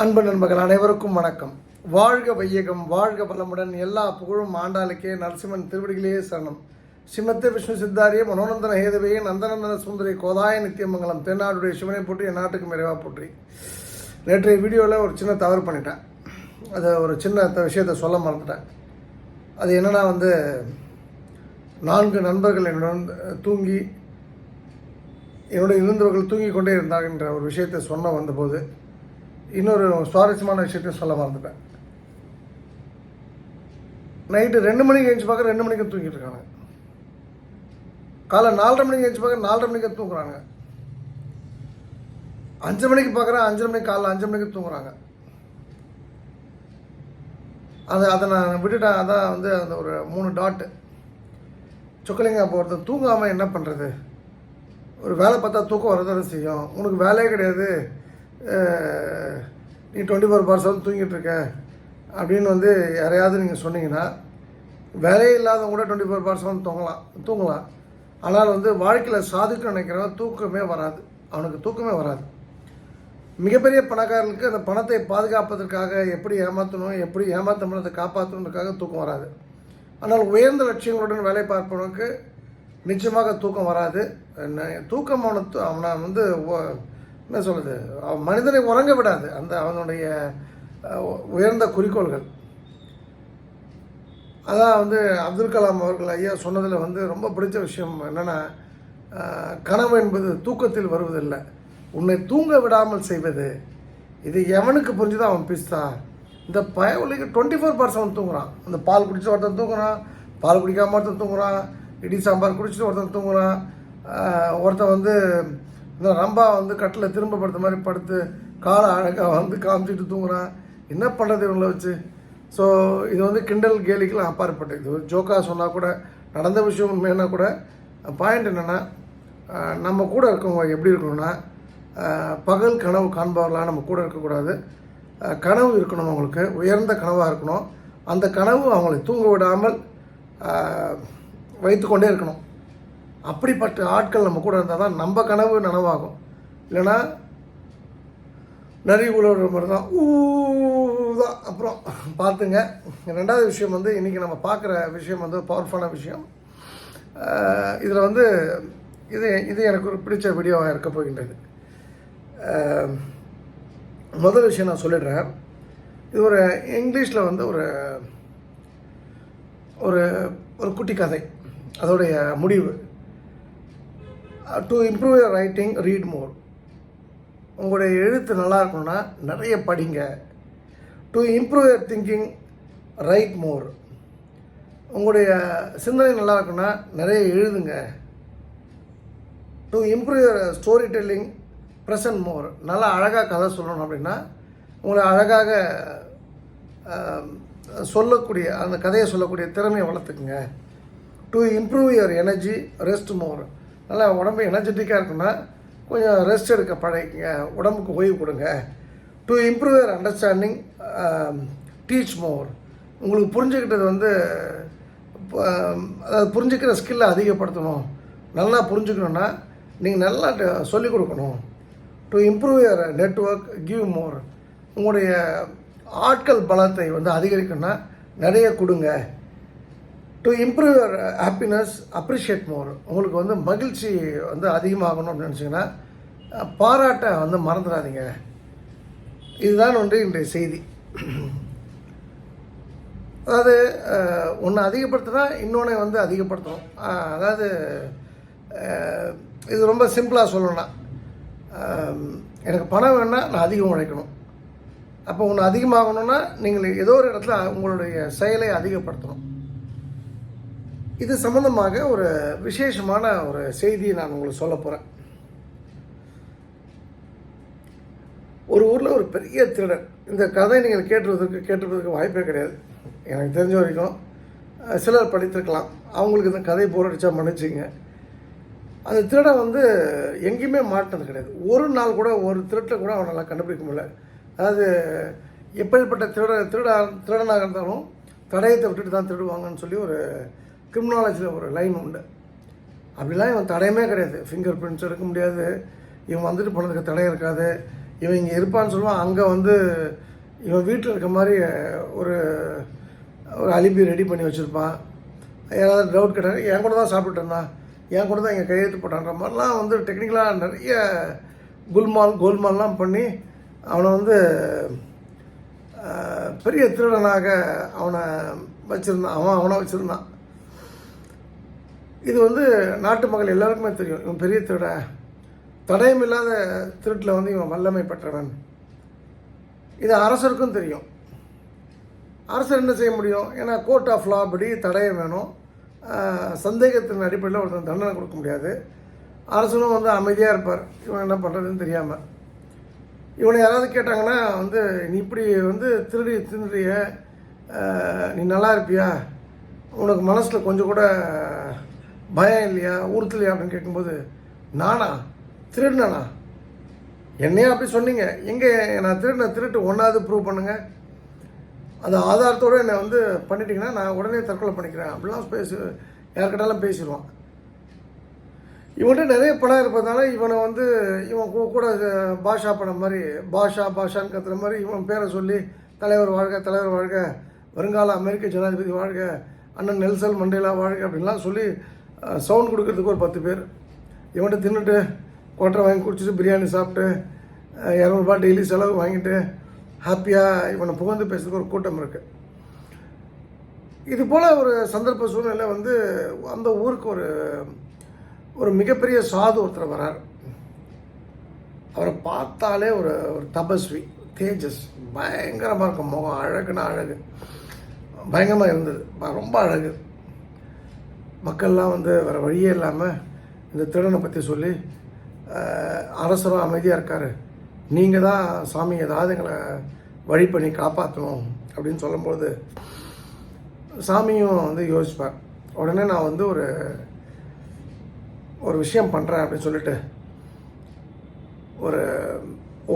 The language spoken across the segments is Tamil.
அன்பு நண்பர்கள் அனைவருக்கும் வணக்கம். வாழ்க வையகம் வாழ்க வளமுடன் எல்லா புகழும் ஆண்டாளுக்கே நரசிம்மன் திருவடிகளே சரணம். சிம்மத்த விஷ்ணு சித்தாரிய மனோநந்தன ஹேதவையே நந்தநந்தன சுந்தரி கோதாய நித்தியமங்கலம் தென்னாடுடைய சிவனை போற்றி என் நாட்டுக்கு நிறைவாக போற்றி. நேற்றைய வீடியோவில் ஒரு சின்ன தவறு பண்ணிட்டேன். அது ஒரு சின்ன விஷயத்தை சொல்ல மறந்துட்டேன். அது என்னென்னா வந்து நான்கு நண்பர்கள் என்னுடன் தூங்கி என்னுடைய இருந்தவர்கள் தூங்கி கொண்டே இருந்தாங்கன்ற ஒரு விஷயத்தை சொன்ன வந்தபோது இன்னொரு சுவாரஸ்யமான விஷயத்தையும் சொல்ல மறந்துட்டேன். நைட்டு ரெண்டு மணிக்கு எழுந்து பார்க்க ரெண்டு மணிக்கு தூங்கிட்டு இருக்காங்க. காலை நாலரை மணிக்கு எழுந்து பார்க்க நாலரை மணிக்கு தூங்குறாங்க. அஞ்சு மணிக்கு பார்க்குறேன் அஞ்சரை மணிக்கு காலைல அஞ்சு மணிக்கு தூங்குறாங்க. அதை அதை நான் விட்டுட்டேன். அதான் வந்து அந்த ஒரு மூணு டாட்டு சொக்கலிங்க அப்போ ஒருத்தர் தூங்காமல் என்ன பண்ணுறது ஒரு வேலை பார்த்தா தூக்கம் வரதானே செய்யும். உனக்கு வேலையே கிடையாது. நீ டுவெண்ட்டி ஃபோர் பவர் தூங்கிட்டு இருக்க அப்படின்னு வந்து யாரையாவது நீங்கள் சொன்னீங்கன்னா வேலையே இல்லாதவங்க கூட டுவெண்ட்டி ஃபோர் பவர் தூங்கலாம் தூங்கலாம். ஆனால் வந்து வாழ்க்கையில் சாதிக்க நினைக்கிறவன் தூக்கமே வராது. அவனுக்கு தூக்கமே வராது. மிகப்பெரிய பணக்காரர்களுக்கு அந்த பணத்தை பாதுகாப்பதற்காக எப்படி ஏமாற்றணும் எப்படி ஏமாற்ற பணத்தை காப்பாற்றணுன்றதுக்காக தூக்கம் வராது. ஆனால் உயர்ந்த லட்சியங்களுடன் வேலை பார்ப்பவனுக்கு நிச்சயமாக தூக்கம் வராது. தூக்கம் அவனை அவனை வந்து என்ன சொல்கிறது அவன் மனிதனை உறங்க விடாது. அந்த அவனுடைய உயர்ந்த குறிக்கோள்கள். அதான் வந்து அப்துல் கலாம் அவர்கள் ஐயா சொன்னதில் வந்து ரொம்ப பிடிச்ச விஷயம் என்னென்னா கனவு என்பது தூக்கத்தில் வருவதில்லை. உன்னை தூங்க விடாமல் செய்வது இது எவனுக்கு புரிஞ்சுதோ அவன் பிஸ்தா இந்த பயவுலிக்கு டுவெண்ட்டி ஃபோர் பர்சன்ட் தூங்குறான். அந்த பால் குடிச்சு ஒருத்தன் தூங்குறான் பால் குடிக்காம ஒருத்தன் தூங்குறான் இடி சாம்பார் குடிச்சிட்டு ஒருத்தன் தூங்குறான். ஒருத்தன் வந்து இந்த ரம்பா வந்து கட்டில் திரும்ப படுத்த மாதிரி படுத்து காலை அழகாக வந்து காமிச்சிட்டு தூங்குறான். என்ன பண்ணுறது இவங்கள வச்சு? ஸோ இது வந்து கிண்டல் கேலிக்கெலாம் அப்பாற்பட்டு இது ஒரு ஜோக்காக சொன்னால் கூட நடந்த விஷயம் உண்மையான கூட பாயிண்ட் என்னென்னா நம்ம கூட இருக்கவங்க எப்படி இருக்கணும்னா பகல் கனவு காண்பவர்களாக நம்ம கூட இருக்கக்கூடாது. கனவு இருக்கணும் அவங்களுக்கு. உயர்ந்த கனவாக இருக்கணும். அந்த கனவு அவங்களை தூங்க விடாமல் வைத்துக்கொண்டே இருக்கணும். அப்படிப்பட்ட ஆட்கள் நம்ம கூட இருந்தால் தான் நம்ம கனவு நனவாகும். இல்லைன்னா நிறைய உழவுற மாதிரி தான் ஊதான் அப்புறம் பார்த்துங்க. ரெண்டாவது விஷயம் வந்து இன்றைக்கி நம்ம பார்க்குற விஷயம் வந்து பவர்ஃபுல்லான விஷயம். இதில் வந்து இது இது எனக்கு ஒரு பிடிச்ச வீடியோவாக இருக்க போகின்றது. முதல் விஷயம் நான் சொல்லிடுறேன். இது ஒரு இங்கிலீஷில் வந்து ஒரு ஒரு ஒரு குட்டி கதை. அதோடைய முடிவு. To improve your writing read more உங்களுடைய எழுத்து நல்லா இருக்கணும்னா நிறைய படிங்க. To improve your thinking write more உங்களுடைய சிந்தனை நல்லா இருக்குன்னா நிறைய எழுதுங்க. To improve your story telling present more நல்லா அழகாக கதை சொல்லணும் அப்படின்னா உங்களை அழகாக um, சொல்லக்கூடிய அந்த கதையை சொல்லக்கூடிய திறமையை வளர்த்துக்குங்க. To improve your energy rest more நல்லா உடம்பு எனர்ஜெட்டிக்காக இருக்குன்னா கொஞ்சம் ரெஸ்ட் எடுக்க பழகிங்க உடம்புக்கு ஓய்வு கொடுங்க. To improve your understanding teach more உங்களுக்கு புரிஞ்சுக்கிட்டது வந்து um, அதாவது புரிஞ்சுக்கிற ஸ்கில்லை அதிகப்படுத்தணும். நல்லா புரிஞ்சுக்கணுன்னா நீங்கள் நல்லா ட- சொல்லிக் கொடுக்கணும். To improve your network give more உங்களுடைய ஆட்கள் பலத்தை வந்து அதிகரிக்கணும்னா நிறைய கொடுங்க. To improve your happiness appreciate more உங்களுக்கு வந்து மகிழ்ச்சி வந்து அதிகமாகணும் அப்படின்னு நினச்சிங்கன்னா பாராட்டை பாராட்ட வந்து மறந்துடாதீங்க. இதுதான் வந்து இன்றைய செய்தி. அதாவது ஒன்று அதிகப்படுத்தினா இன்னொன்று வந்து அதிகப்படுத்தணும். அதாவது இது ரொம்ப சிம்பிளாக சொல்லணும்னா எனக்கு பணம் வேணால் நான் அதிகம் உழைக்கணும். அப்போ ஒன்று அதிகமாகணும்னா நீங்கள் ஏதோ ஒரு இடத்துல உங்களுடைய செயலை அதிகப்படுத்தணும். இது சம்பந்தமாக ஒரு விசேஷமான ஒரு செய்தியை நான் உங்களுக்கு சொல்ல போகிறேன் ஒரு ஊரில் ஒரு பெரிய திருடன். இந்த கதை நீங்கள் கேட்டுறதுக்கு கேட்டுறதுக்கு வாய்ப்பே கிடையாது. எனக்கு தெரிஞ்ச வரைக்கும் சிலர் படித்திருக்கலாம். அவங்களுக்கு இந்த கதை போரடிச்சா மன்னிச்சிங்க. அந்த திருடன் வந்து எங்கேயுமே மாட்டினது கிடையாது. ஒரு நாள் கூட ஒரு திருட்டை கூட அவனால் கண்டுபிடிக்க முடியல. அதாவது எப்படிப்பட்ட திருட திருட திருடனாக இருந்தாலும் தடயத்தை விட்டுட்டு தான் திருடுவாங்கன்னு சொல்லி ஒரு கிரிமினாலஜியில் ஒரு லைன் உண்டு. அப்படிலாம் இவன் தடையுமே கிடையாது. ஃபிங்கர் பிரிண்ட்ஸ் எடுக்க முடியாது. இவன் வந்துட்டு போனதுக்கு தடை இருக்காது. இவன் இங்கே இருப்பான்னு சொல்லுவான். அங்கே வந்து இவன் வீட்டில் இருக்க மாதிரி ஒரு ஒரு அலிபி ரெடி பண்ணி வச்சுருப்பான். யாராவது டவுட் கேட்டாங்க என் கூட தான் சாப்பிட்டுருந்தான் இருந்தான். என் கூட தான் இங்கே கையெழுத்து போட்டான்ற மாதிரிலாம் வந்து டெக்னிக்கலாக நிறைய குல்மால் கோல்மால்லாம் பண்ணி அவனை வந்து பெரிய திருடனாக அவனை வச்சுருந்தான். அவன் அவனை வச்சுருந்தான். இது வந்து நாட்டு மக்கள் எல்லாருக்குமே தெரியும். இவன் பெரிய திருடா. தடயம் இல்லாத திருட்டில் வந்து இவன் வல்லமை பெற்றவன். இது அரசருக்கும் தெரியும். அரசர் என்ன செய்ய முடியும்? ஏன்னா கோர்ட் ஆஃப் லா படி தடயம் வேணும். சந்தேகத்தின் அடிப்படையில் ஒருத்தன் தண்டனை கொடுக்க முடியாது. அரசனும் வந்து அமைதியாக இருப்பார். இவன் என்ன பண்ணுறதுன்னு தெரியாமல் இவனை யாராவது கேட்டாங்கன்னா வந்து நீ இப்படி வந்து திருடி திருடிய நீ நல்லா இருப்பியா? உனக்கு மனசில் கொஞ்சம் கூட பயம் இல்லையா? உறுத்தலையா அப்படின்னு கேட்கும்போது நானா? திருடினானா என்னையே அப்படி சொன்னீங்க? எங்கே நான் திருடின திருட்டு ஒன்றாவது ப்ரூவ் பண்ணுங்கள் அந்த ஆதாரத்தோடு என்னை வந்து பண்ணிட்டீங்கன்னா நான் உடனே தற்கொலை பண்ணிக்கிறேன். அப்படிலாம் பேசு யார்கிட்டாலும் பேசிடுவான். இவன்கிட்ட நிறைய பணம் இருப்பதால இவனை வந்து இவன் கூ- கூட பாஷா படம் மாதிரி பாஷா பாஷான்னு கத்துற மாதிரி இவன் பேரை சொல்லி தலைவர் வாழ்க தலைவர் வாழ்க வருங்கால அமெரிக்க ஜனாதிபதி வாழ்க அண்ணன் நெல்சன் மண்டேலா வாழ்க அப்படின்லாம் சொல்லி சவுண்ட் கொடுக்கறதுக்கு ஒரு பத்து பேர். இவன்கிட்ட தின்னுட்டு கோட்டரை வாங்கி குடிச்சிட்டு பிரியாணி சாப்பிட்டு இரநூறுபா டெய்லி செலவு வாங்கிட்டு ஹாப்பியாக இவனை புகழ்ந்து பேசுறதுக்கு ஒரு கூட்டம் இருக்குது இது போல் ஒரு சந்தர்ப்ப சூழ்நிலை வந்து அந்த ஊருக்கு ஒரு ஒரு மிகப்பெரிய சாது ஒருத்தர் வரார். அவரை பார்த்தாலே ஒரு ஒரு தபஸ்வி தேஜஸ் பயங்கரமாக இருக்கும் முகம் அழகுன்னா அழகு. பயங்கரமாக இருந்தது. ரொம்ப அழகு. மக்கள்லாம் வந்து வேறு வழியே இல்லாமல் இந்த திருடனை பற்றி சொல்லி அரசரும் அமைதியாக இருக்கார். நீங்கள் தான் சாமி ஏதாவது எங்களை வழி பண்ணி காப்பாற்றணும் அப்படின்னு சொல்லும்போது சாமியும் வந்து யோசிப்பார். உடனே நான் வந்து ஒரு ஒரு விஷயம் பண்ணுறேன் அப்படின்னு சொல்லிட்டு ஒரு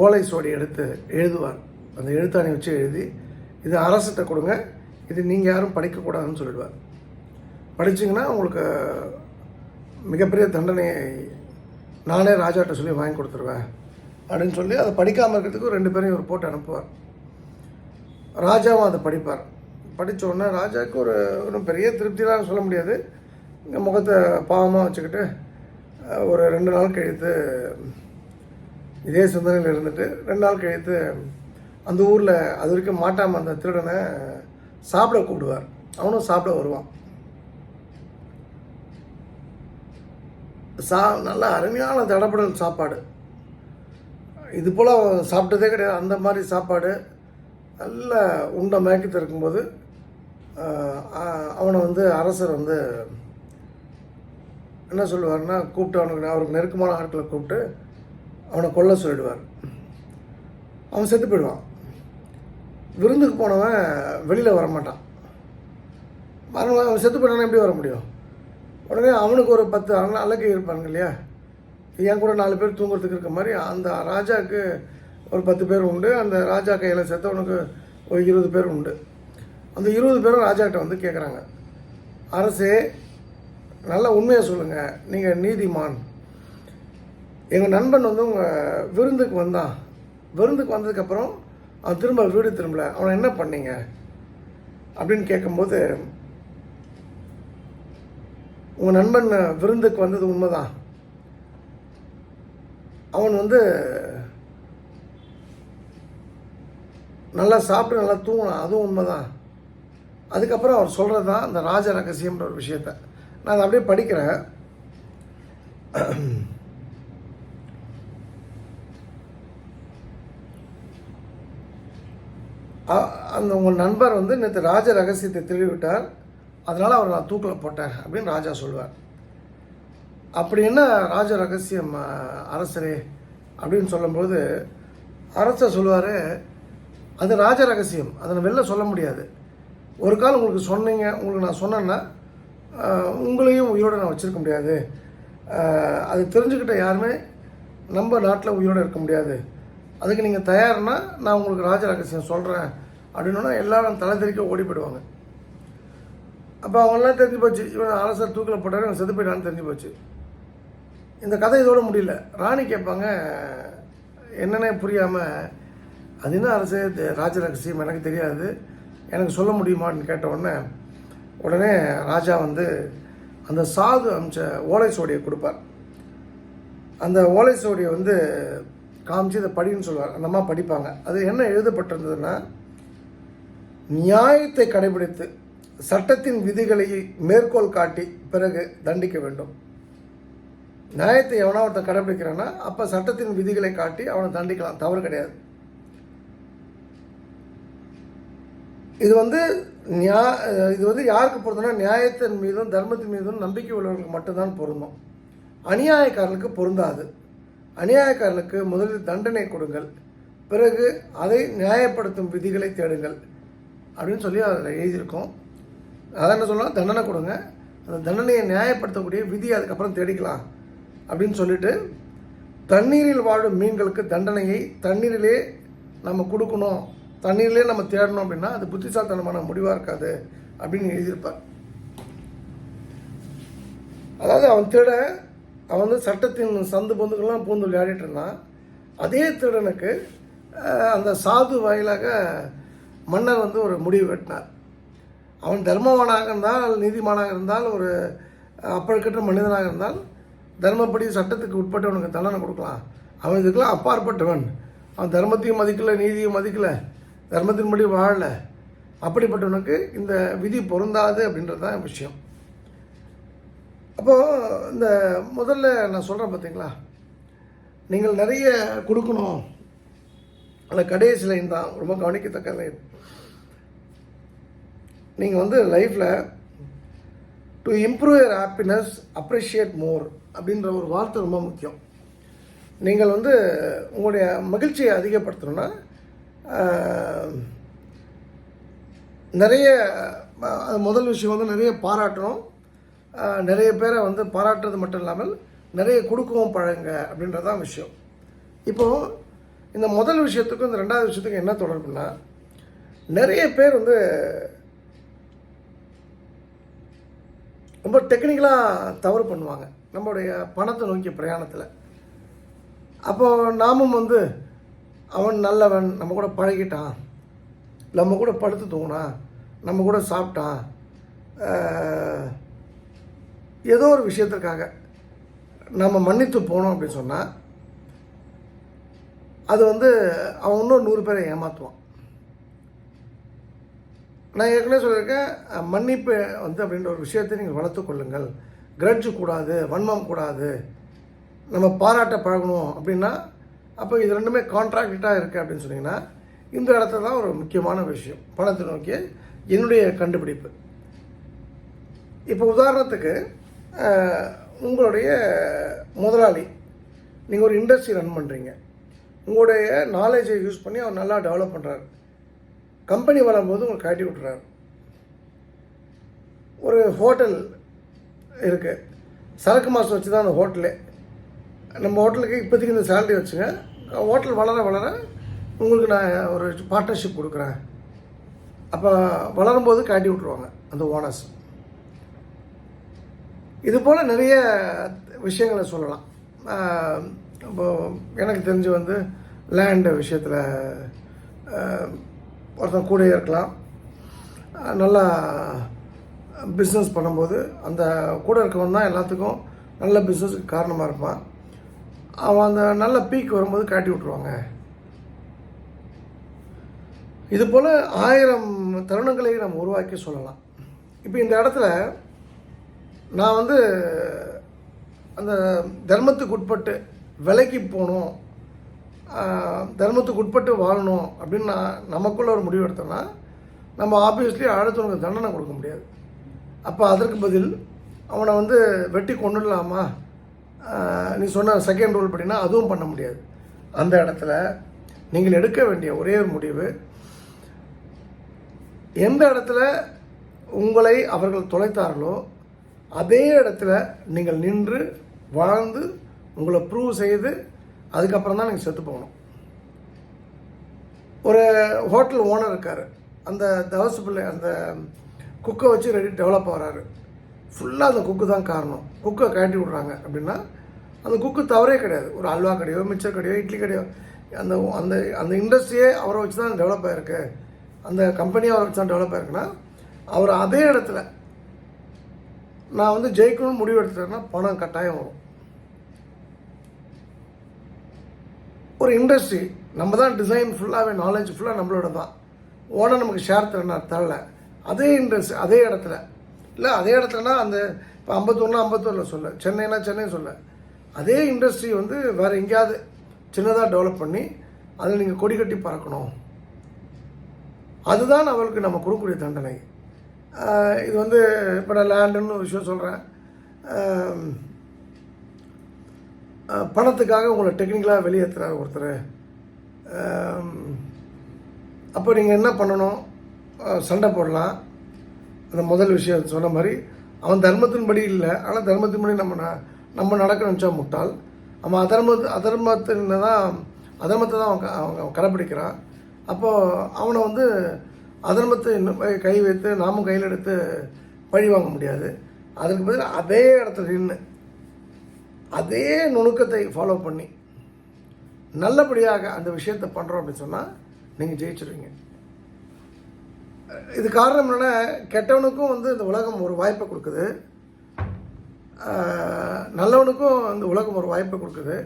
ஓலை சுவடி எடுத்து எழுதுவார். அந்த எழுத்தாணி வச்சு எழுதி இது அரசிட்ட கொடுங்க இது நீங்கள் யாரும் படிக்கக்கூடாதுன்னு சொல்லிடுவார். படிச்சிங்கன்னா உங்களுக்கு மிகப்பெரிய தண்டனையை நானே ராஜாட்ட சொல்லி வாங்கி கொடுத்துருவேன். அப்படின்னு சொல்லி அதை படிக்காமல் இருக்கிறதுக்கு ரெண்டு பேரையும் ஒரு போட்டு அனுப்புவார். ராஜாவும் அதை படிப்பார். படிச்ச உடனே ராஜாவுக்கு ஒரு ஒன்றும் பெரிய திருப்திலாம் சொல்ல முடியாது. இங்கே முகத்தை பாவமாக வச்சுக்கிட்டு ஒரு ரெண்டு நாள் கழித்து இதே சிந்தனையில் இருந்துட்டு ரெண்டு நாள் கழித்து அந்த ஊரில் அது வரைக்கும் மாட்டாமல் அந்த திருடனை சாப்பிட கூப்பிடுவார். அவனும் சாப்பிட வருவான். சா நல்ல அருமையான தடபடல் சாப்பாடு. இது போல் அவன் சாப்பிட்டதே கிடையாது. அந்த மாதிரி சாப்பாடு நல்ல உண்டை மயக்கி திறக்கும்போது அவனை வந்து அரசர் வந்து என்ன சொல்லுவார்னா கூப்பிட்டு அவனுக்கு அவருக்கு நெருக்கமான ஆட்களை கூப்பிட்டு அவனை கொல்ல சொல்லிடுவார். அவன் செத்து போயிடுவான். விருந்துக்கு போனவன் வெளியில் வரமாட்டான். மரணம் அவன் செத்து போயிட்டானா எப்படி வர முடியும்? உடனே அவனுக்கு ஒரு பத்து அண்ணன் அழகு இருப்பாங்க இல்லையா? என் கூட நாலு பேர் தூங்குறதுக்கு இருக்க மாதிரி அந்த ராஜாவுக்கு ஒரு பத்து பேர் உண்டு. அந்த ராஜா கையில் செத்தவனுக்கு ஒரு இருபது பேர் உண்டு. அந்த இருபது பேரும் ராஜாக்கிட்ட வந்து கேட்குறாங்க அரசே நல்ல உண்மையை சொல்லுங்கள் நீங்கள் நீதிமான். எங்கள் நண்பன் வந்து உங்கள் விருந்துக்கு வந்தான் விருந்துக்கு வந்ததுக்கப்புறம் அவன் திரும்ப வீடு திரும்பல. அவனை என்ன பண்ணீங்க? அப்படின்னு கேட்கும்போது உங்கள் நண்பன் விருந்துக்கு வந்தது உண்மைதான். அவன் வந்து நல்லா சாப்பிட்டு நல்லா தூங்கினான் அதுவும் உண்மைதான். அதுக்கப்புறம் அவர் சொல்கிறது தான் அந்த ராஜ ரகசியம்ன்ற ஒரு விஷயத்த. நான் அதை அப்படியே படிக்கிறேன். அ- அந்த உங்கள் நண்பர் வந்து நேற்று ராஜ ரகசியத்தை திருவிட்டார் அதனால் அவர் நான் தூக்கில் போட்டேன் அப்படின்னு ராஜா சொல்லுவார். அப்படி என்ன ராஜ ரகசியம் அரசரே அப்படின்னு சொல்லும்போது அரசர் சொல்லுவார் அது ராஜ ரகசியம் அதை நான் வெளில சொல்ல முடியாது. ஒரு கால் உங்களுக்கு சொன்னீங்க உங்களுக்கு நான் சொன்னேன்னா உங்களையும் உயிரோடு நான் வச்சுருக்க முடியாது. அது தெரிஞ்சுக்கிட்ட யாருமே நம்ம நாட்டில் உயிரோடு இருக்க முடியாது. அதுக்கு நீங்கள் தயார்னா நான் உங்களுக்கு ராஜ ரகசியம் சொல்கிறேன் அப்படின்னா எல்லாரும் தலை தெரிக்க ஓடி போயிடுவாங்க. அப்போ அவங்களாம் தெரிஞ்சு போச்சு. இவன் அரசர் தூக்கில் போட்டார் இவன் செத்து போயிட்டான்னு தெரிஞ்சு போச்சு. இந்த கதை இதோட முடியல. ராணி கேட்பாங்க என்னன்னே புரியாமல் அது என்ன அரசு? ராஜ ரகசியம் எனக்கு தெரியாது. எனக்கு சொல்ல முடியுமான்னு கேட்ட உடனே உடனே ராஜா வந்து அந்த சாது அமிச்ச ஓலை சோடியை கொடுப்பார். அந்த ஓலை சோடியை வந்து காமிச்சு இதை படின்னு சொல்லுவார். அந்த அம்மா படிப்பாங்க. அது என்ன எழுதப்பட்டிருந்ததுன்னா நியாயத்தை கடைபிடித்து சட்டத்தின் விதிகளை மேற்கோள் காட்டி பிறகு தண்டிக்க வேண்டும். நியாயத்தை எவனா ஒருத்தன் கடைபிடிக்கிறான்னா அப்போ சட்டத்தின் விதிகளை காட்டி அவனை தண்டிக்கலாம். தவறு கிடையாது. இது வந்து நியா இது வந்து யாருக்கு பொருந்தும்னா நியாயத்தின் மீதும் தர்மத்தின் மீதும் நம்பிக்கை உள்ளவர்களுக்கு மட்டும்தான் பொருந்தும். அநியாயக்காரர்களுக்கு பொருந்தாது. அநியாயக்காரர்களுக்கு முதலில் தண்டனை கொடுங்கள். பிறகு அதை நியாயப்படுத்தும் விதிகளை தேடுங்கள். அப்படின்னு சொல்லி அதில் எழுதியிருக்கோம். அதை என்ன சொல்லலாம் தண்டனை கொடுங்க. அந்த தண்டனையை நியாயப்படுத்தக்கூடிய விதி அதுக்கப்புறம் தேடிக்கலாம் அப்படின்னு சொல்லிட்டு தண்ணீரில் வாழும் மீன்களுக்கு தண்டனையை தண்ணீரிலே நம்ம கொடுக்கணும். தண்ணீரிலே நம்ம தேடணும் அப்படின்னா அது புத்திசாலித்தனமான முடிவாக இருக்காது அப்படின்னு எழுதியிருப்பார். அதாவது அவன் திருட அவன் வந்து சட்டத்தின் சந்து பொந்துக்கெல்லாம் பூந்து விளையாடிட்டு இருந்தான். அதே திருடனுக்கு அந்த சாது வாயிலாக மன்னர் வந்து ஒரு முடிவு வெட்டினார் அவன் தர்மவானாக இருந்தால் நீதிமானாக இருந்தால் ஒரு அப்பழுக்கற்ற மனிதனாக இருந்தால் தர்மப்படி சட்டத்துக்கு உட்பட்டவனுக்கு தண்டனை கொடுக்கலாம். அவன் இதுக்கெல்லாம் அப்பாற்பட்டவன். அவன் தர்மத்தையும் மதிக்கலை நீதியும் மதிக்கலை தர்மத்தின்படி வாழல. அப்படிப்பட்டவனுக்கு இந்த விதி பொருந்தாது அப்படின்றது தான் விஷயம். அப்போது இந்த முதல்ல நான் சொல்கிறேன் பார்த்தீங்களா நீங்கள் நிறைய கொடுக்கணும். அந்த கடைசி லைன் தான் ரொம்ப கவனிக்கத்தக்க லைன் நீங்கள் வந்து லைஃப்பில் to improve your happiness appreciate more அப்படின்ற ஒரு வார்த்தை ரொம்ப முக்கியம். நீங்கள் வந்து உங்களுடைய மகிழ்ச்சியை அதிகப்படுத்தணும்னா நிறைய முதல் விஷயம் வந்து நிறைய பாராட்டணும். நிறைய பேரை வந்து பாராட்டுறது மட்டும் இல்லாமல் நிறைய கொடுக்கவும் பழங்க அப்படின்றதான் விஷயம். இப்போது இந்த முதல் விஷயத்துக்கும் இந்த ரெண்டாவது விஷயத்துக்கும் என்ன தொடர்புனா நிறைய பேர் வந்து ரொம்ப டெக்னிக்கலாக தவறு பண்ணுவாங்க. நம்மளுடைய பணத்தை நோக்கிய பிரயாணத்தில். அப்போது நாமும் வந்து அவன் நல்லவன் நம்ம கூட பழகிட்டான். நம்ம கூட படுத்து தூங்கினான் நம்ம கூட சாப்பிட்டான். ஏதோ ஒரு விஷயத்திற்காக நம்ம மன்னித்து போனோம் அப்படின்னு சொன்னால் அது வந்து அவன் இன்னும் நூறு பேரை ஏமாற்றுவான் நான் ஏற்கனவே சொல்லியிருக்கேன் மன்னிப்பு வந்து அப்படின்ற ஒரு விஷயத்தை நீங்கள் வளர்த்துக் கொள்ளுங்கள். கிரட்ஜு கூடாது வன்மம் கூடாது. நம்ம பாராட்ட பழகணும் அப்படின்னா அப்போ இது ரெண்டுமே கான்ட்ராக்டாக இருக்குது அப்படின்னு சொன்னீங்கன்னா இந்த இடத்துல தான் ஒரு முக்கியமான விஷயம். பணத்தை நோக்கி என்னுடைய கண்டுபிடிப்பு. இப்போ உதாரணத்துக்கு உங்களுடைய முதலாளி நீங்கள் ஒரு இண்டஸ்ட்ரி ரன் பண்ணுறீங்க உங்களுடைய நாலேஜை யூஸ் பண்ணி அவர் நல்லா டெவலப் பண்ணுறாரு கம்பெனி வரும்போது உங்களுக்கு காட்டி விட்டுறாரு. ஒரு ஹோட்டல் இருக்குது சரக்கு மாதம் வச்சு தான் அந்த ஹோட்டலே. நம்ம ஹோட்டலுக்கு இப்போதைக்கு இந்த சேலரி வச்சுங்க. ஹோட்டல் வளர வளர உங்களுக்கு நான் ஒரு பார்ட்னர்ஷிப் கொடுக்குறேன். அப்போ வளரும்போது காட்டி விட்ருவாங்க அந்த ஓனர்ஸ் இது போல் நிறைய விஷயங்களை சொல்லலாம். இப்போ எனக்கு தெரிஞ்சு வந்து லேண்டு விஷயத்தில் ஒருத்தன் கூடயே இருக்கலாம். நல்லா பிஸ்னஸ் பண்ணும்போது அந்த கூட இருக்கவன் தான் எல்லாத்துக்கும் நல்ல பிஸ்னஸுக்கு காரணமாக இருப்பான். அவன் அந்த நல்ல பீக் வரும்போது காட்டி விட்ருவாங்க இது போல் ஆயிரம் தருணங்களை நம்ம உருவாக்கி சொல்லலாம். இப்போ இந்த இடத்துல நான் வந்து அந்த தர்மத்துக்கு உட்பட்டு விலைக்கு போகணும் தர்மத்துக்கு உட்பட்டு வாழணும் அப்படின்னு நான் நமக்குள்ளே ஒரு முடிவு எடுத்தோன்னா நம்ம ஆப்வியஸ்லி அடுத்தவனுக்கு தண்டனை கொடுக்க முடியாது. அப்போ அதற்கு பதில் அவனை வந்து வெட்டி கொண்டுடலாமா நீ சொன்ன செகண்ட் ரூல் படின்னா அதுவும் பண்ண முடியாது. அந்த இடத்துல நீங்கள் எடுக்க வேண்டிய ஒரே ஒரு முடிவு எந்த இடத்துல உங்களை அவர்கள் தொலைத்தார்களோ அதே இடத்துல நீங்கள் நின்று வாழ்ந்து உங்களை ப்ரூவ் செய்து அதுக்கப்புறம் தான் நீங்கள் செத்து போகணும். ஒரு ஹோட்டல் ஓனர் இருக்கார். அந்த தவசு பிள்ளை அந்த குக்கை வச்சு ரெடி டெவலப் ஆகிறாரு ஃபுல்லாக அந்த குக்கு தான் காரணம். குக்கை கழட்டி விட்றாங்க அப்படின்னா அந்த குக்கு தவறே கிடையாது. ஒரு அல்வா கடையோ மிச்சர் கடையோ இட்லி கடையோ அந்த அந்த அந்த இண்டஸ்ட்ரியே அவரை வச்சு தான் டெவலப் ஆகிருக்கு அந்த கம்பெனி அவரை வச்சு தான் டெவலப் ஆயிருக்குன்னா அவர் அதே இடத்துல நான் வந்து ஜெயிக்கணும்னு முடிவு எடுத்துட்டேன்னா பணம் கட்டாயம் வரும். ஒரு இண்டஸ்ட்ரி நம்ம தான் டிசைன் ஃபுல்லாகவே நாலேஜ் ஃபுல்லாக நம்மளோட தான். ஓனர் நமக்கு ஷேர் தரனா தரல. அதே இண்டஸ்ட்ரி அதே இடத்துல. இல்லை அதே இடத்துலனா அந்த இப்போ ஐம்பத்தொன்று ஐம்பத்தொன்னில் சொல்ல. சென்னைனா சென்னை சொல்ல. அதே இண்டஸ்ட்ரி வந்து வேறு எங்கேயாவது சின்னதாக டெவலப் பண்ணி அதில் நீங்கள் கொடி கட்டி பறக்கணும். அதுதான் அவளுக்கு நம்ம கொடுக்கக்கூடிய தண்டனை. இது வந்து இப்போ நான் லேண்டுன்னு ஒரு விஷயம் சொல்கிறேன் பணத்துக்காக உங்களை டெக்னிக்கலாக வெளியேற்றுறாரு ஒருத்தர். அப்போ நீங்கள் என்ன பண்ணணும்? சண்டை போடலாம். அந்த முதல் விஷயம் சொன்ன மாதிரி அவன் தர்மத்தின்படி இல்லை ஆனால் தர்மத்தின்படி நம்ம ந- நம்ம நடக்க நினச்சா முட்டாள். அவன் அதர்ம அதர்மத்தில் தான் அதர்மத்தை தான் அவன் க- அவன் கடைப்பிடிக்கிறான் அப்போது அவனை வந்து அதர்மத்தை இன்னும் கை வைத்து நாமும் கையில் எடுத்து பழி வாங்க முடியாது. அதுக்கு பதில் அதே இடத்துல நின்று அதே நுணுக்கத்தை ஃபாலோ பண்ணி நல்லபடியாக அந்த விஷயத்தை பண்ணுறோம் அப்படின்னு சொன்னால் நீங்கள் ஜெயிச்சிருவீங்க. இது காரணம் என்னென்னா கெட்டவனுக்கும் வந்து இந்த உலகம் ஒரு வாய்ப்பை கொடுக்குது. நல்லவனுக்கும் இந்த உலகம் ஒரு வாய்ப்பை கொடுக்குது.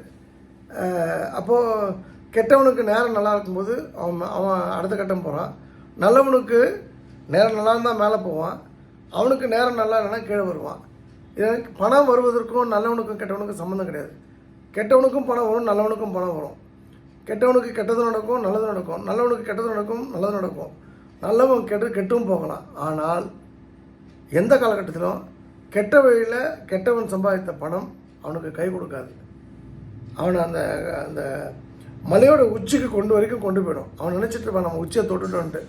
அப்போது கெட்டவனுக்கு நேரம் நல்லா இருக்கும்போது அவன் அவன் அடுத்த கட்டம் போகிறான் நல்லவனுக்கு நேரம் நல்லா இருந்தால் மேலே போவான். அவனுக்கு நேரம் நல்லா இல்லைன்னா கீழே வருவான். எனக்கு பணம் வருவதற்கும் நல்லவனுக்கும் கெட்டவனுக்கும் சம்மந்தம் கிடையாது. கெட்டவனுக்கும் பணம் வரும் நல்லவனுக்கும் பணம் வரும். கெட்டவனுக்கு கெட்டது நடக்கும் நல்லது நடக்கும் நல்லவனுக்கு கெட்டது நடக்கும் நல்லது நடக்கும். நல்லவன் கெட்டு கெட்டும் போகலாம். ஆனால் எந்த காலகட்டத்திலும் கெட்ட வழியில் கெட்டவன் சம்பாதித்த பணம் அவனுக்கு கை கொடுக்காது. அவனை அந்த அந்த மலையோட உச்சிக்கு கொண்டு வரைக்கும் கொண்டு போயிடும். அவன் நினச்சிட்டு இருப்பான் நம்ம உச்சியை தொட்டுட்டோன்ட்டு.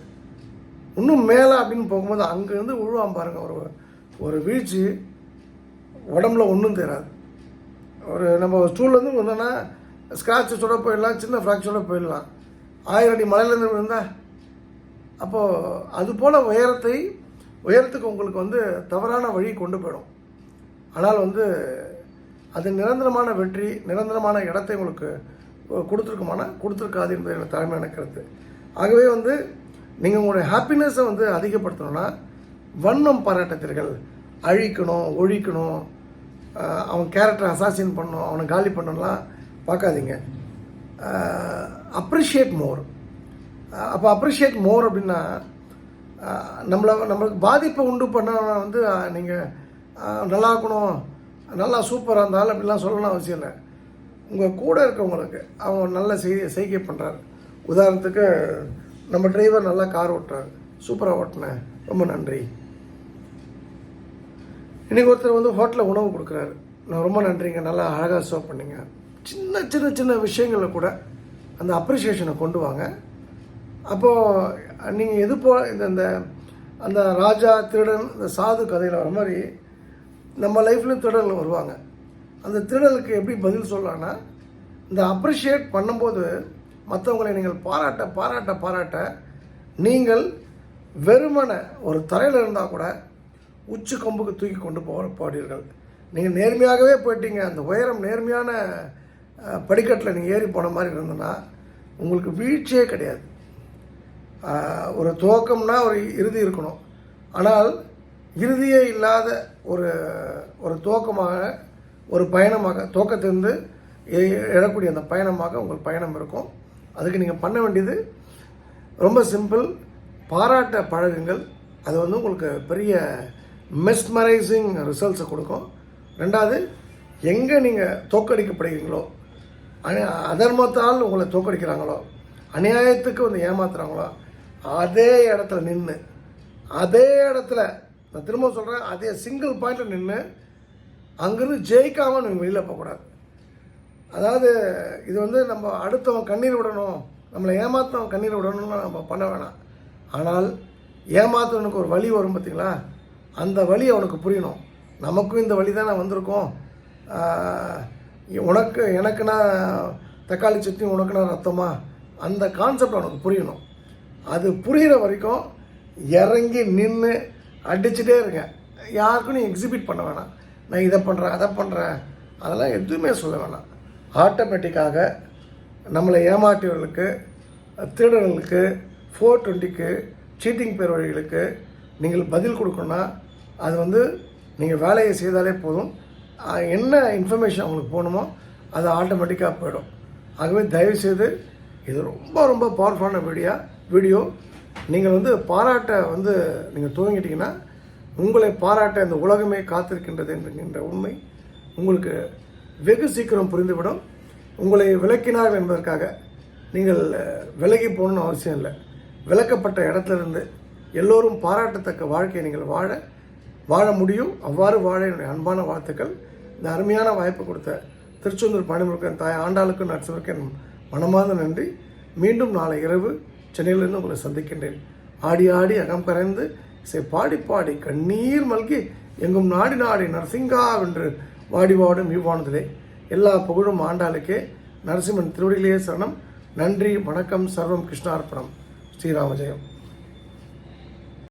இன்னும் மேலே அப்படின்னு போகும்போது அங்கேருந்து விழுவான் பாருங்கள் ஒரு ஒரு வீழ்ச்சி. உடம்புல ஒன்றும் தெரியாது ஒரு நம்ம ஸ்டூல்லேருந்து வந்தோன்னா ஸ்க்ராட்சோட போயிடலாம் சின்ன ஃப்ராக்சரோட போயிடலாம். ஆயிரம் அடி மலையிலேருந்து விழுந்தா அப்போது அது போல் உயரத்தை உயரத்துக்கு உங்களுக்கு வந்து தவறான வழி கொண்டு போயிடும். ஆனால் வந்து அது நிரந்தரமான வெற்றி நிரந்தரமான இடத்தை உங்களுக்கு கொடுத்துருக்குமானா கொடுத்துருக்காது என்பது எனக்கு தலைமையான கருத்து. ஆகவே வந்து நீங்கள் உங்களுடைய ஹாப்பினஸை வந்து அதிகப்படுத்தணும்னா வண்ணம் பாராட்டத்தீர்கள் அழிக்கணும் ஒழிக்கணும் அவன் கேரக்டர் அசாசின் பண்ணணும் அவனை காலி பண்ணணும்லாம் பார்க்காதீங்க. அப்ரிஷியேட் மோர் அப்போ அப்ரிஷியேட் மோர் அப்படின்னா நம்மளை நம்மளுக்கு பாதிப்பை உண்டு பண்ண வந்து நீங்கள் நல்லா இருக்கணும் நல்லா சூப்பராக இருந்தாலும் அப்படிலாம் சொல்லணும் அவசியம் இல்லை. உங்கள் கூட இருக்கவங்களுக்கு அவங்க நல்ல செய்தி செய்கை பண்ணுறாரு உதாரணத்துக்கு நம்ம டிரைவர் நல்லா கார் ஓட்டுறாரு. சூப்பராக ஓட்டினேன். ரொம்ப நன்றி. இன்றைக்கி ஒருத்தர் வந்து ஹோட்டலில் உணவு கொடுக்குறாரு. நான் ரொம்ப நன்றிங்க. நல்லா அழகாக சர்வ் பண்ணிங்க. சின்ன சின்ன சின்ன விஷயங்களில் கூட அந்த அப்ரிஷியேஷனை கொண்டு வாங்க. அப்போது நீங்கள் எது போ இந்த இந்த அந்த ராஜா திருடன் இந்த சாது கதையில் வர மாதிரி நம்ம லைஃப்லேயும் திருடர்கள் வருவாங்க. அந்த திருடலுக்கு எப்படி பதில் சொல்லலாம்னா இந்த அப்ரிஷியேட் பண்ணும்போது மற்றவங்களை நீங்கள் பாராட்ட பாராட்ட பாராட்ட நீங்கள் வெறுமனை ஒரு தரையில் இருந்தால் கூட உச்சி கொம்புக்கு தூக்கி கொண்டு போக போடுவீர்கள் நீங்கள் நேர்மையாகவே போயிட்டீங்க. அந்த உயரம் நேர்மையான படிக்கட்டில் நீங்கள் ஏறி போன மாதிரி இருந்ததுன்னா உங்களுக்கு வீழ்ச்சியே கிடையாது. ஒரு துவக்கம்னா ஒரு இறுதி இருக்கணும். ஆனால் இறுதியே இல்லாத ஒரு ஒரு துவக்கமாக ஒரு பயணமாக துவக்கத்திலிருந்து எழக்கூடிய அந்த பயணமாக உங்கள் பயணம் இருக்கும். அதுக்கு நீங்கள் பண்ண வேண்டியது ரொம்ப சிம்பிள். பாராட்ட பழகுங்கள். அது வந்து உங்களுக்கு பெரிய மெஸ்மரைசிங் ரிசல்ட்ஸை கொடுக்கும். ரெண்டாவது எங்கே நீங்கள் தோக்கடிக்கப்படுகிறீங்களோ அநி- அதர்மத்தால் உங்களை தோக்கடிக்கிறாங்களோ அநியாயத்துக்கு வந்து ஏமாத்துறாங்களோ அதே இடத்துல நின்று அதே இடத்துல நான் திரும்ப சொல்கிறேன் அதே சிங்கிள் பாயிண்டில் நின்று அங்கேருந்து ஜெயிக்காமல் நீங்கள் வெளியில் போகக்கூடாது. அதாவது இது வந்து நம்ம அடுத்தவன் கண்ணீர் விடணும் நம்மளை ஏமாத்தவன் கண்ணீர் விடணும்னு நம்ம பண்ண வேணாம். ஆனால் ஏமாத்தவனுக்கு ஒரு வழி வரும் பார்த்தீங்களா அந்த வழி அவனுக்கு புரியணும். நமக்கும் இந்த வழி தானே வந்திருக்கோம் உனக்கு எனக்குன்னா தக்காளி சட்னி உனக்குன்னா ரத்தமா? அந்த கான்செப்ட் அவனுக்கு புரியணும். அது புரிகிற வரைக்கும் இறங்கி நின்று அடிச்சுட்டே இருங்க யாருக்கும் நீ எக்ஸிபிட் பண்ண வேணாம். நான் இதை பண்ணுறேன் அதை பண்ணுறேன் அதெல்லாம் எதுவுமே சொல்ல வேணாம். ஆட்டோமேட்டிக்காக நம்மளை ஏமாற்றியவர்களுக்கு திருடர்களுக்கு ஃபோர் டுவெண்ட்டிக்கு சீட்டிங் பேர் வழிகளுக்கு நீங்கள் பதில் கொடுக்கணும்னா அது வந்து நீங்கள் வேலையை செய்தாலே போதும். என்ன இன்ஃபர்மேஷன் அவங்களுக்கு போகணுமோ அது ஆட்டோமேட்டிக்காக போயிடும். ஆகவே தயவுசெய்து இது ரொம்ப ரொம்ப பவர்ஃபுல்லான வீடியோ வீடியோ நீங்கள் வந்து பாராட்ட வந்து நீங்கள் துவங்கிட்டீங்கன்னா உங்களை பாராட்ட இந்த உலகமே காத்திருக்கின்றது என்கின்ற உண்மை உங்களுக்கு வெகு சீக்கிரம் புரிந்துவிடும். உங்களை விளக்கினார்கள் என்பதற்காக நீங்கள் விலகி போகணும்னு அவசியம் இல்லை. விளக்கப்பட்ட இடத்துலேருந்து எல்லோரும் பாராட்டத்தக்க வாழ்க்கையை நீங்கள் வாழ வாழ முடியும். அவ்வாறு வாழ என்னுடைய அன்பான வாழ்த்துக்கள். இந்த அருமையான வாய்ப்பு கொடுத்த திருச்செந்தூர் பணிமுருகன் தாய் ஆண்டாளுக்கும் நரசிம்மருக்கும் என் மனமார்ந்த நன்றி. மீண்டும் நாளை இரவு சென்னையிலிருந்து உங்களை சந்திக்கின்றேன். ஆடி ஆடி அகம் கரைந்து இசை பாடி பாடி கண்ணீர் மல்கி எங்கும் நாடி நாடி நரசிங்கா என்று வாடி வாடும் இவ்வானதிலே எல்லா புகழும் ஆண்டாளுக்கே. நரசிம்மன் திருவடியிலேயே சரணம். நன்றி வணக்கம் சர்வம் கிருஷ்ணார்ப்பணம் ஸ்ரீராமஜெயம்.